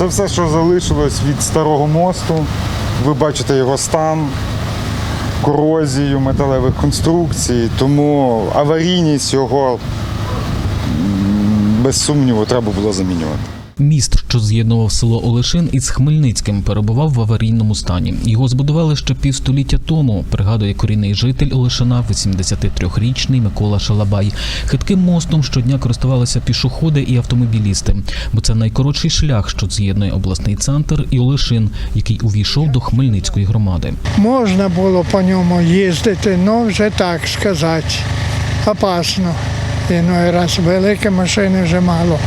Це все, що залишилось від старого мосту. Ви бачите його стан, корозію металевих конструкцій, тому аварійність його без сумніву треба було замінювати. Міст, що з'єднував село Олешин із Хмельницьким, перебував в аварійному стані. Його збудували ще півстоліття тому. Пригадує корінний житель Олешина, 83-річний Микола Шалабай. Хитким мостом щодня користувалися пішоходи і автомобілісти, бо це найкоротший шлях, що з'єднує обласний центр і Олешин, який увійшов до Хмельницької громади. Можна було по ньому їздити, ну вже так сказати, опасно. Іной раз великі машини вже мало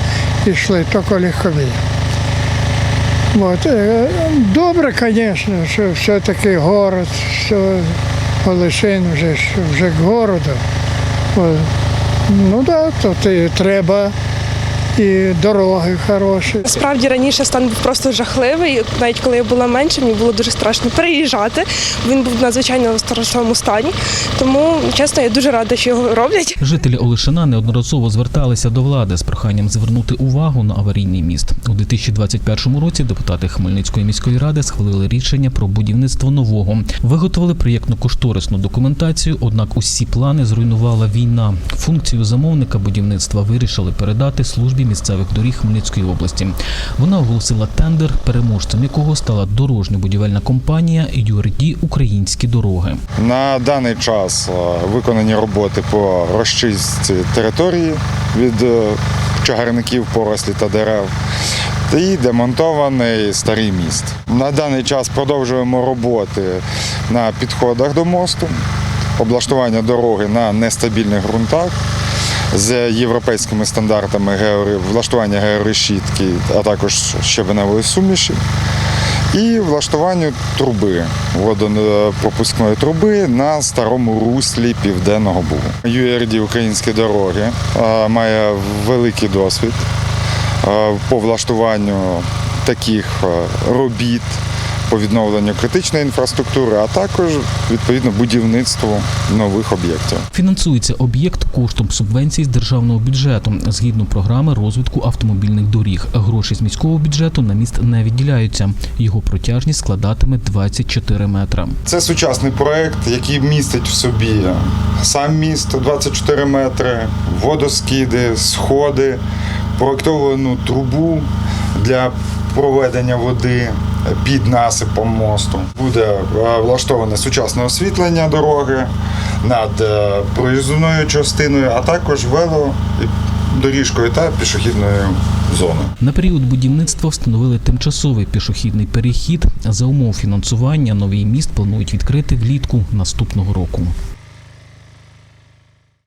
пішли, тільки легкові. От, е, добре, звісно, що все-таки город, що Олешин вже, вже к городу. Ну так, да, то треба, і дороги хороші. Справді раніше стан був просто жахливий. Навіть коли я була менше, мені було дуже страшно переїжджати. Він був в надзвичайно страшному стані. Тому, чесно, я дуже рада, що його роблять. Жителі Олешина неодноразово зверталися до влади з проханням звернути увагу на аварійний міст. У 2021 році депутати Хмельницької міської ради схвалили рішення про будівництво нового. Виготовили проєктно-кошторисну документацію, однак усі плани зруйнувала війна. Функцію замовника будівництва вирішили передати службі місцевих доріг Хмельницької області. Вона оголосила тендер, переможцем якого стала дорожньо-будівельна компанія «Юрді Українські дороги. На даний час е, виконані роботи по розчистці території від е, чагарників, порослі та дерев. І демонтований старий міст. На даний час продовжуємо роботи на підходах до мосту, облаштування дороги на нестабільних ґрунтах з європейськими стандартами влаштування георешітки, а також щебеневої суміші і влаштуванню труби, водопропускної труби на старому руслі Південного Бугу. URD Українські дороги має великий досвід по влаштуванню таких робіт по відновленню критичної інфраструктури, а також відповідно будівництву нових об'єктів. Фінансується об'єкт коштом субвенцій з державного бюджету згідно програми розвитку автомобільних доріг. Гроші з міського бюджету на міст не відділяються. Його протяжність складатиме 24 метра. Це сучасний проект, який містить в собі сам міст 24 метри, водоскиди, сходи, проєктовану трубу для проведення води під насипом мосту. Буде е, влаштоване сучасне освітлення дороги над е, проїзною частиною, а також вело доріжкою та пішохідною зоною. На період будівництва встановили тимчасовий пішохідний перехід. За умов фінансування новий міст планують відкрити влітку наступного року.